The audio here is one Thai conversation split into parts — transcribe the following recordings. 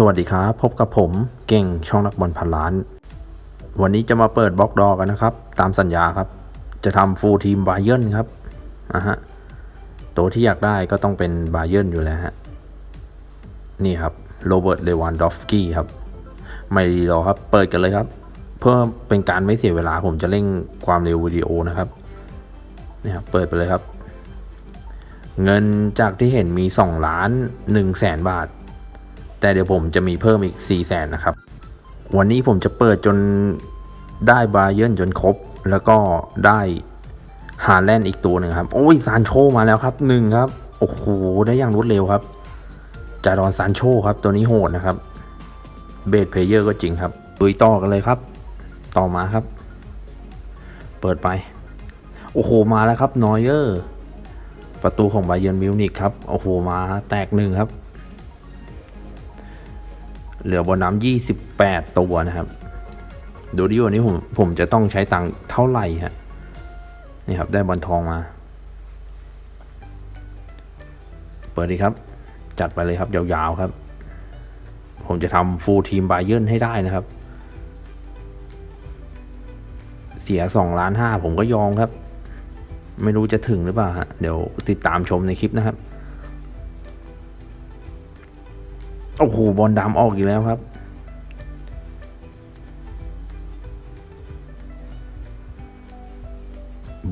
สวัสดีครับ พบกับผมเก่งช่องนักบอลพันล้าน วันนี้จะมาเปิดบล็อกดอกันนะครับ ตามสัญญาครับ จะทำฟูลทีมบาเย r n ครับอะฮะตัวที่อยากได้ก็ต้องเป็นบาเย r n อยู่แล้วฮะนี่ครับโรเบิร์ตเลวานดอฟสกี้ครับ ไม่รีรอครับ เปิดกันเลยครับ เพื่อเป็นการไม่เสียเวลาผมจะเร่งความเร็ววิดีโอนะครับนี่ครับเปิดไปเลยครับ เงินจากที่เห็นมี 2 ล้าน1แสนบาท แต่เดี๋ยวผมจะมีเพิ่มอีก4แสนนะครับ วันนี้ผมจะเปิดจนได้บาเย r n จนครบ แล้วก็ได้ฮาแลนด์อีกตัวหนึ่งครับ โอ้ยซานโชมาแล้วครับหนึ่งครับ โอ้โห ได้อย่างรวดเร็วครับ จารอนซานโชครับ ตัวนี้โหดนะครับ เบสเพลเยอร์ก็จริงครับดุยต่อกันเลยครับ ต่อมาครับ เปิดไป โอ้โห มาแล้วครับ นอยเออร์ ประตูของบาเย r n มิวนิกครับ โอ้โห มาแตกหนึ่งครับ เหลือบนน้ำยี่สิบแปดตัวนะครับ ดูดิวันนี้ผมผมจะต้องใช้ตังค์เท่าไหร่ฮะนี่ครับได้บอลทองมา เปิดดีครับ จัดไปเลยครับยาวๆครับ ผมจะทำฟูลทีมบาเย r n ให้ได้นะครับ เสียสองล้านห้าผมก็ยอมครับ ไม่รู้จะถึงหรือเปล่าฮะเดี๋ยวติดตามชมในคลิปนะครับ โอ้โหบอลดำออกอีกแล้วครับ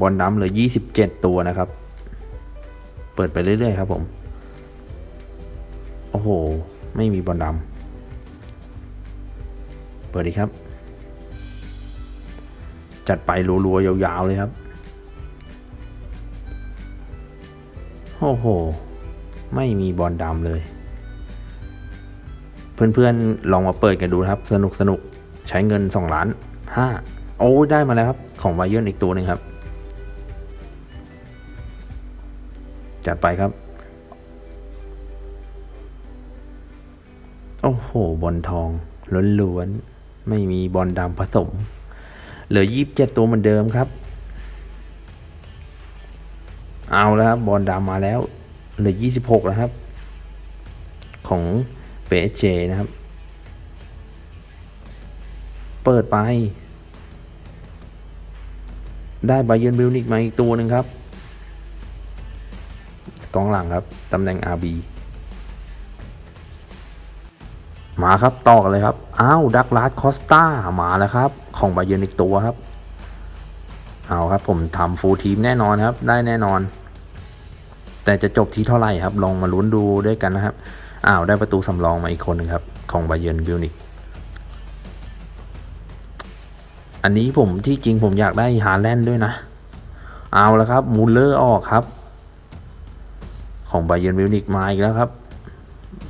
บอลดำเหลือยี่สิบเจ็ดตัวนะครับ เปิดไปเรื่อย ๆ ครับผม โอ้โห ไม่มีบอลดำเปิดดีครับ จัดไปรัวๆยาวๆเลยครับ โอ้โห ไม่มีบอลดำเลย เพื่อนๆ ลองมาเปิดกันดูครับ สนุกสนุกใช้เงิน 2 ล้าน 5 โอ้ได้มาแล้วครับ ของไบเย r n อีกตัวหนึ่งครับ จัดไปครับ โอ้โห บอลทองล้วนๆ ไม่มีบอลดำผสม เหลือยีิบเจ็ดตัวเหมือนเดิมครับ เอาแล้วครับ บอลดำมาแล้ว เหลือยี่สิบหกแล้วครับ ของ เปเจนะครับ เปิดไป ได้บเย r n บิลนิกมาอีกตัวหนึ่งครับ กองหลังครับ ตำแหน่ง RB มาครับต่อกันเลยครับ อ้าวดักลาสคอสตามาแล้วครับ ของบเย r n อีกตัวครับ เอาครับผมทำฟูลทีมแน่นอนครับ ได้แน่นอน แต่จะจบที่เท่าไหร่ครับ ลองมาลุ้นดูด้วยกันนะครับ อ้าวได้ประตูสำรองมาอีกคนหนึ่งครับ ของบาเย r n บิลนิกอันนี้ผมที่จริงผมอยากได้ฮาแลนด์ด้วยนะ เอาแล้วครับมูลเลอร์ออกครับ ของบาเย r n บิลนิกมาอีกแล้วครับ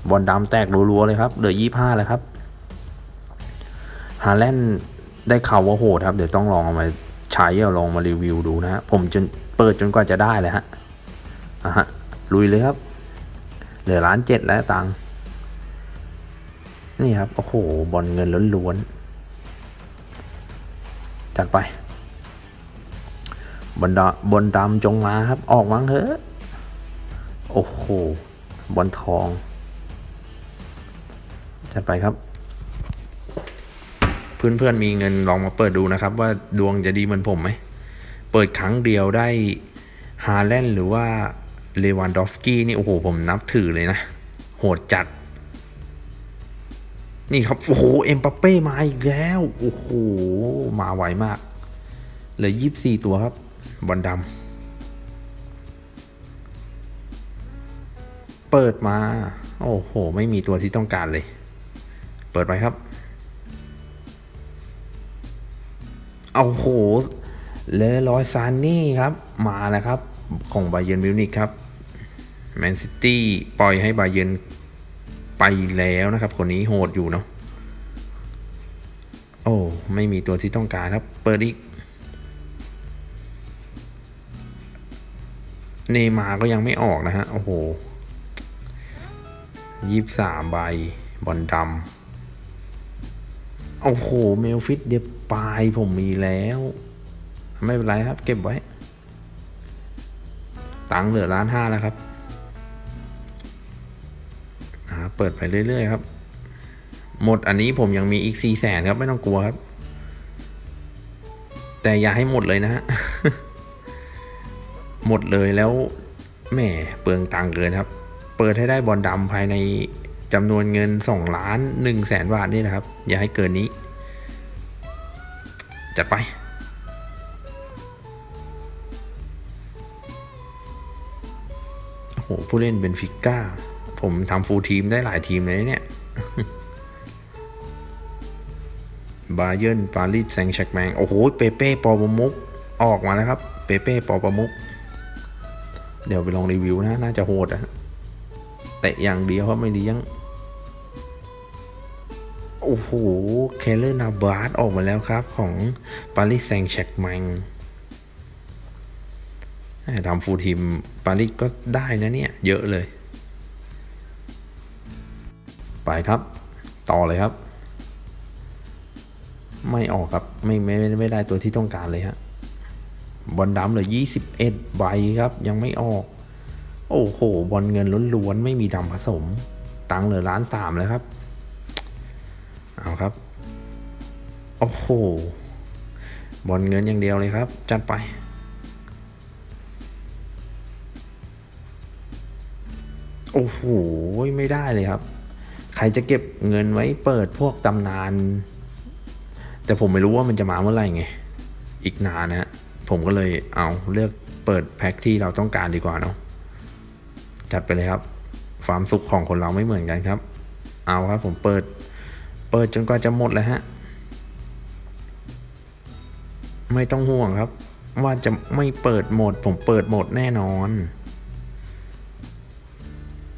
บอลดำแตกรัวๆเลยครับเหลือยี่ห้าแล้วครับฮาแลนด์ได้ข่าวว่าโหดครับ เดี๋ยวต้องลองเอามาใช้เอาลองมารีวิวดูนะฮะผมจนเปิดจนกว่าจะได้เลยฮะอะฮะลุยเลยครับ เหลือล้านเจ็ดแล้วตังนี่ครับ โอ้โห บอลเงินล้วนๆ จัดไปบอลดำบอลดำจงมาครับ ออกมั้งเถอะโอ้โห บอลทอง จัดไปครับ เพื่อนๆมีเงินลองมาเปิดดูนะครับ ว่าดวงจะดีเหมือนผมไหม เปิดครั้งเดียวได้ฮาแลนด์หรือว่า เลวานดอฟกี้นี่ โอ้โห ผมนับถือเลยนะ โหดจัด นี่ครับ โอ้โห เอ็มปัปเป้มาอีกแล้ว โอ้โห มาไวมากเหลือยี่สี่ตัวครับ บอลดำเปิดมา โอ้โห ไม่มีตัวที่ต้องการเลย เปิดไปครับ เอาโหเลรอยซานนี่ครับ มาแล้วครับ ของบาเย r n มิวนิกครับ แมนซิตี้ปล่อยให้บาเย r n ไปแล้วนะครับ คนนี้โหดอยู่เนาะโอ้ไม่มีตัวที่ต้องการครับ เปิดอีก เนมาก็ยังไม่ออกนะฮะ โอ้โหยี่สามใบบอลดำโอ้โห เมลฟิตเดียปายผมมีแล้ว ไม่เป็นไรครับ เก็บไว้ ตังค์เหลือล้านห้าแล้วครับ เปิดไปเรื่อยๆครับ หมดอันนี้ผมยังมีอีกสี่แสนครับไม่ต้องกลัวครับ แต่อย่าให้หมดเลยนะฮะหมดเลยแล้วแหมเปลืองตังเกินครับ เปิดให้ได้บอลดำภายในจำนวนเงินสองล้านหนึ่งแสนบาทนี่นะครับ อย่าให้เกินนี้ จัดไปโอ้โหผู้เล่นเบนฟิก้า ผมทำฟูลทีมได้หลายทีมเลยเนี่ยบาเยิร์นปารีสแซงต์แชร์กแมง โอ้โห เปเป้ปอปมุก ออกมาแล้วครับ เปเป้ปอปมุก เดี๋ยวไปลองรีวิวนะ น่าจะโหดอะเตะอย่างเดียวเพราะไม่เลี้ยง โอ้โห เคเลอร์นาบาร์ออกมาแล้วครับ ของปารีสแซงต์แชร์กแมงทำฟูลทีมปารีสก็ได้นะเนี่ย เยอะเลย ไปครับ ต่อเลยครับ ไม่ออกครับไม่ไม่ไม่ไม่ได้ตัวที่ต้องการเลยฮะบอลดำเหลือยี่สิบเอ็ดใบครับ ยังไม่ออก โอ้โห บอลเงินล้วนๆ ไม่มีดำผสม ตังเหลือล้านสามแล้วครับ เอาครับ โอ้โห บอลเงินอย่างเดียวเลยครับ จัดไป โอ้โห ไม่ได้เลยครับ ใครจะเก็บเงินไว้เปิดพวกตำนาน แต่ผมไม่รู้ว่ามันจะมาเมื่อไหร่ไง อีกนานนะฮะ ผมก็เลยเอาเลือกเปิดแพ็คที่เราต้องการดีกว่าเนาะ จัดไปเลยครับ ความสุขของคนเราไม่เหมือนกันครับ เอาครับผมเปิด เปิดจนกว่าจะหมดเลยฮะ ไม่ต้องห่วงครับ ว่าจะไม่เปิดหมด ผมเปิดหมดแน่นอน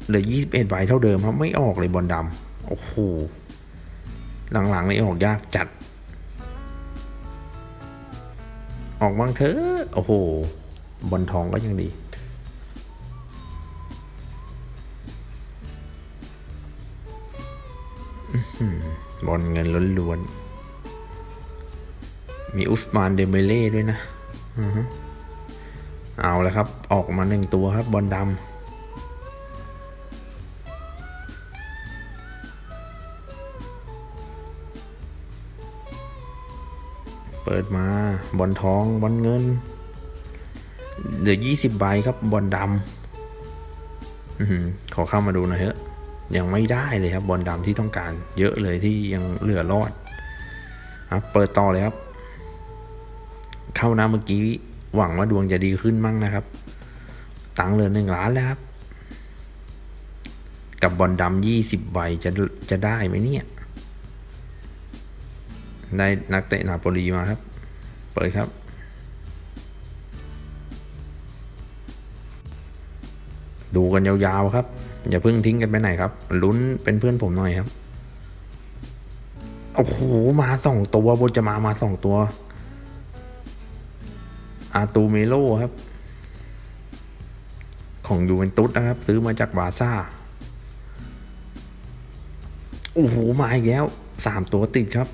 เหลือยี่สิบเอ็ดใบเท่าเดิมครับไม่ออกเลยบอลดำโอ้โหหลังๆนี่ออกยากจัด ออกบ้างเถอะโอ้โหบอลทองก็ยังดี บอลเงินล้วนๆ มีอุสมานเดเมเล่ด้วยนะ เอาแล้วครับ ออกมาหนึ่งตัวครับ บอลดำ เปิดมาบอลทองบอลเงินเหลือยี่สิบใบครับบอลดำขอเข้ามาดูหน่อยเถอะยังไม่ได้เลยครับบอลดำที่ต้องการ เยอะเลยที่ยังเหลือรอดครับเปิดต่อเลยครับ เข้านะเมื่อกี้หวังว่าดวงจะดีขึ้นมั่งนะครับ ตังค์เหลือหนึ่งล้านแล้วครับ กับบอลดำยี่สิบใบจะจะได้ไหมเนี่ย ได้นักเตะนาโปลีมาครับ เปิดครับ ดูกันยาวๆครับ อย่าเพิ่งทิ้งกันไปไหนครับ ลุ้นเป็นเพื่อนผมหน่อยครับ โอ้โห มาสองตัวบนจะมามาสองตัว อาตูเมโลครับ ของยูเวนตุสนะครับ ซื้อมาจากบาซ่าโอ้โห มาอีกแล้วสามตัวติดครับ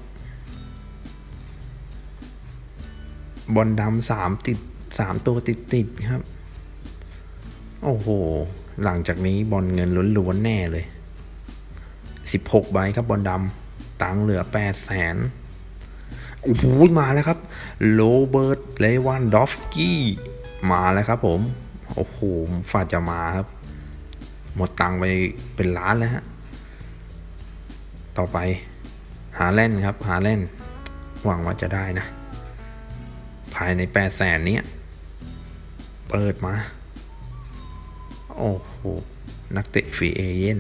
บอลดำสามติดสามตัวติดติดๆครับ โอ้โห หลังจากนี้บอลเงินล้วนๆแน่เลยสิบหกใบครับบอลดำตังเหลือแปดแสนโอ้โหมาแล้วครับโรเบิร์ตเลวันดอฟกี้มาแล้วครับผม โอ้โหฝาดจะมาครับ หมดตังไปเป็นล้านแล้วฮะ ต่อไปหาเล่นครับ หาเล่น หวังว่าจะได้นะ ภายในแปดแสนนี้เปิดมา โอ้โห นักเตะฟรีเอเย่น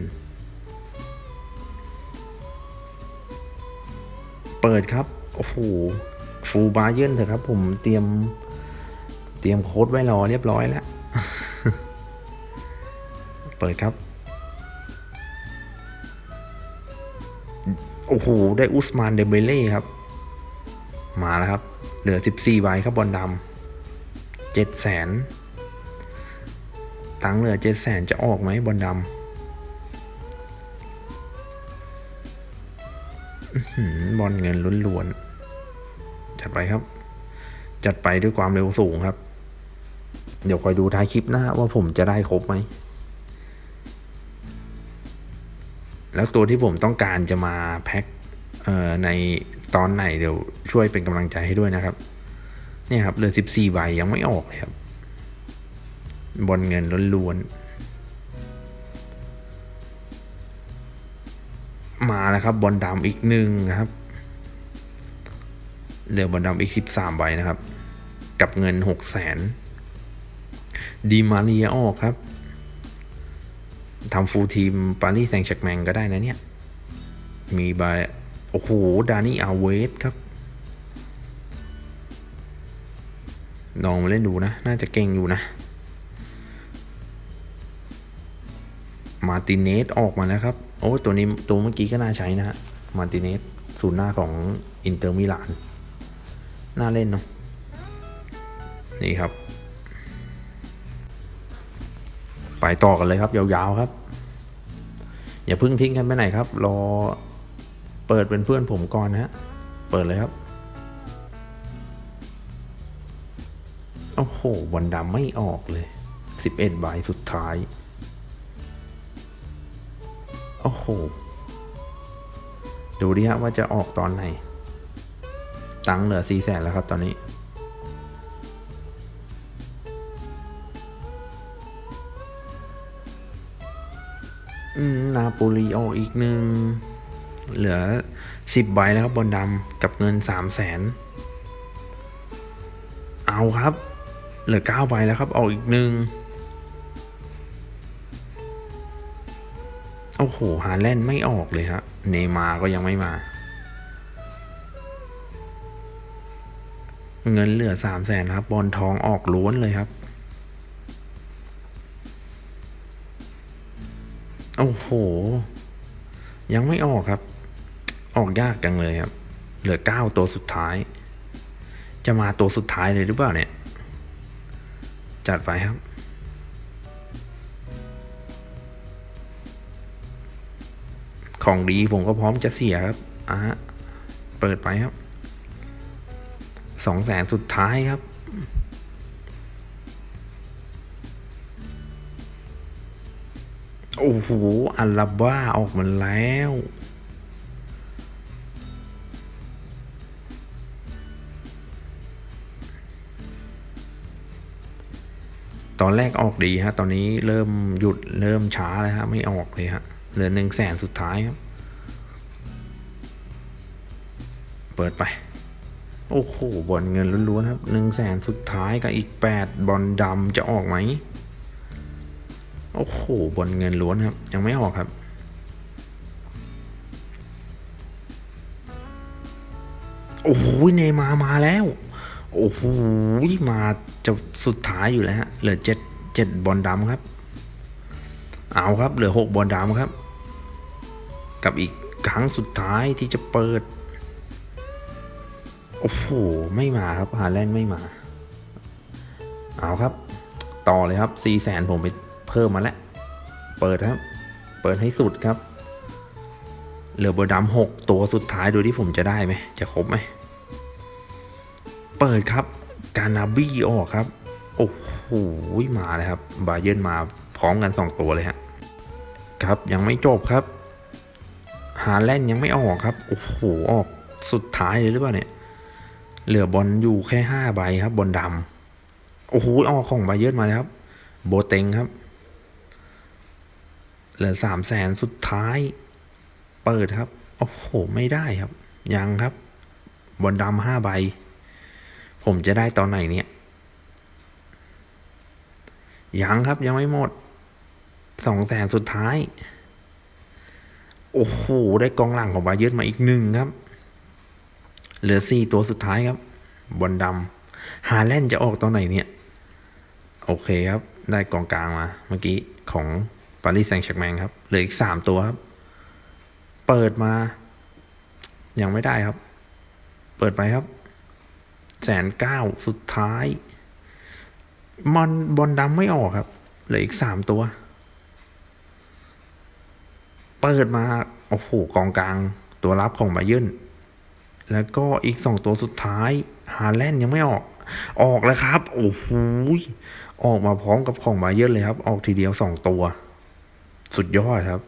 เปิดครับ โอ้โห ฟูบาเยนเถอะครับ ผมเตรียม เตรียมโค้ดไว้รอเรียบร้อยแล้ว เปิดครับ โอ้โห ได้อุสมานเดเบเล่ครับ มาแล้วครับ เหลือ 14ใบครับบอลดำเจ็ดแสนตังเหลือเจ็ดแสนจะออกไหมบอลดำบอลเงินล้วนๆจัดไปครับ จัดไปด้วยความเร็วสูงครับ เดี๋ยวคอยดูท้ายคลิปหน้าว่าผมจะได้ครบไหมแล้วตัวที่ผมต้องการจะมาแพ็คใน ตอนไหนเดี๋ยวช่วยเป็นกำลังใจให้ด้วยนะครับ เนี่ยครับเหลือสิบสี่ใบยังไม่ออกเลยครับ บอลเงินล้วนๆ มาแล้วครับบอลดำอีกหนึ่งครับ เหลือบอลดำอีกสิบสามใบนะครับ กับเงินหกแสนดีมาเรียออกครับทำฟูลทีมปารีสแซงต์แชร์กแมงก็ได้นะเนี่ย มีใบ โอ้โห ดานี่อาเวสครับ ลองมาเล่นดูนะ น่าจะเก่งอยู่นะ มาร์ติเนสออกมาแล้วครับ โอ้ตัวนี้ตัวเมื่อกี้ก็น่าใช้นะฮะ มาร์ติเนสศูนย์หน้าของอินเตอร์มิลาน น่าเล่นเนาะ นี่ครับ ไปต่อกันเลยครับ ยาวๆครับ อย่าเพิ่งทิ้งกันไปไหนครับ รอ เปิดเป็นเพื่อนผมก่อนนะฮะ เปิดเลยครับ โอ้โหบอลดำไม่ออกเลย 11ใบสุดท้าย โอ้โห ดูดิฮะว่าจะออกตอนไหน ตังเหลือ4แสนแล้วครับตอนนี้อืมนาโปลีออกอีกหนึ่ง เหลือ 10ใบแล้วครับบอลดำกับเงิน3แสนเอาครับ เหลือเก้าใบแล้วครับเอาอีกหนึ่งโอ้โหหาแล่นไม่ออกเลยฮะเนมาก็ยังไม่มา เงินเหลือสามแสนครับบอลทองออกล้วนเลยครับ โอ้โห ยังไม่ออกครับ ออกยากจังเลยครับ เหลือเก้าตัวสุดท้าย จะมาตัวสุดท้ายเลยหรือเปล่าเนี่ย จัดไปครับ ของดีผมก็พร้อมจะเสียครับอะฮะเปิดไปครับสองแสนสุดท้ายครับโอ้โหอัลลาบ้าออกมาแล้ว ตอนแรกออกดีฮะ ตอนนี้เริ่มหยุดเริ่มช้าแล้วฮะ ไม่ออกเลยฮะ เหลือหนึ่งแสนสุดท้ายครับ เปิดไป โอ้โห บอลเงินล้วนๆครับหนึ่งแสนสุดท้ายกับอีกแปดบอลดำจะออกไหม โอ้โห บอลเงินล้วนครับ ยังไม่ออกครับโอ้โหเนยมามาแล้ว โอ้โหมาจะสุดท้ายอยู่แล้วฮะเหลือเจ็ดเจ็ดบอลดำครับ เอาครับ เหลือหกบอลดำครับ กับอีกครั้งสุดท้ายที่จะเปิด โอ้โห ไม่มาครับฮาแลนด์ไม่มา เอาครับ ต่อเลยครับสี่แสนผมไปเพิ่มมาแล้ว เปิดครับ เปิดให้สุดครับ เหลือบอร์ดำหกตัวสุดท้ายดูที่ผมจะได้ไหมจะครบไหม เปิดครับการนาบี้ออกครับ โอ้โหมาเลยครับ บาเยิร์นมาพร้อมกันสองตัวเลยฮะครับยังไม่จบครับ หาแล่นยังไม่ออกครับ โอ้โหออกสุดท้ายเลยหรือเปล่าเนี่ย เหลือบอลอยู่แค่ห้าใบครับ บอลดำโอ้โหออกของบาเยิร์นมาแล้วครับ โบเต็งครับ เหลือสามแสนสุดท้าย เปิดครับ โอ้โห ไม่ได้ครับ ยังครับ บอลดำห้าใบ ผมจะได้ตอนไหนเนี่ย ยังครับยังไม่หมด สองแสนสุดท้าย โอ้โห ได้กองหลังของบาเยิร์นมาอีกหนึ่งครับ เหลือสี่ตัวสุดท้ายครับ บอลดำ ฮาแลนด์จะออกตอนไหนเนี่ย โอเคครับ ได้กองกลางมาเมื่อกี้ของปารีสแซงต์แชร์กแมงครับ เหลืออีกสามตัวครับ เปิดมา ยังไม่ได้ครับ เปิดไปครับ แสนเก้าสุดท้ายมอนบอลดำไม่ออกครับเหลืออีกสามตัว เปิดมา โอ้โห กองกลาง ตัวรับของบาเยิร์นแล้วก็อีกสองตัวสุดท้าย ฮาแลนด์ยังไม่ออก ออกแล้วครับ โอ้โหออกมาพร้อมกับของบาเยิร์นเลยครับ ออกทีเดียวสองตัว สุดยอดครับ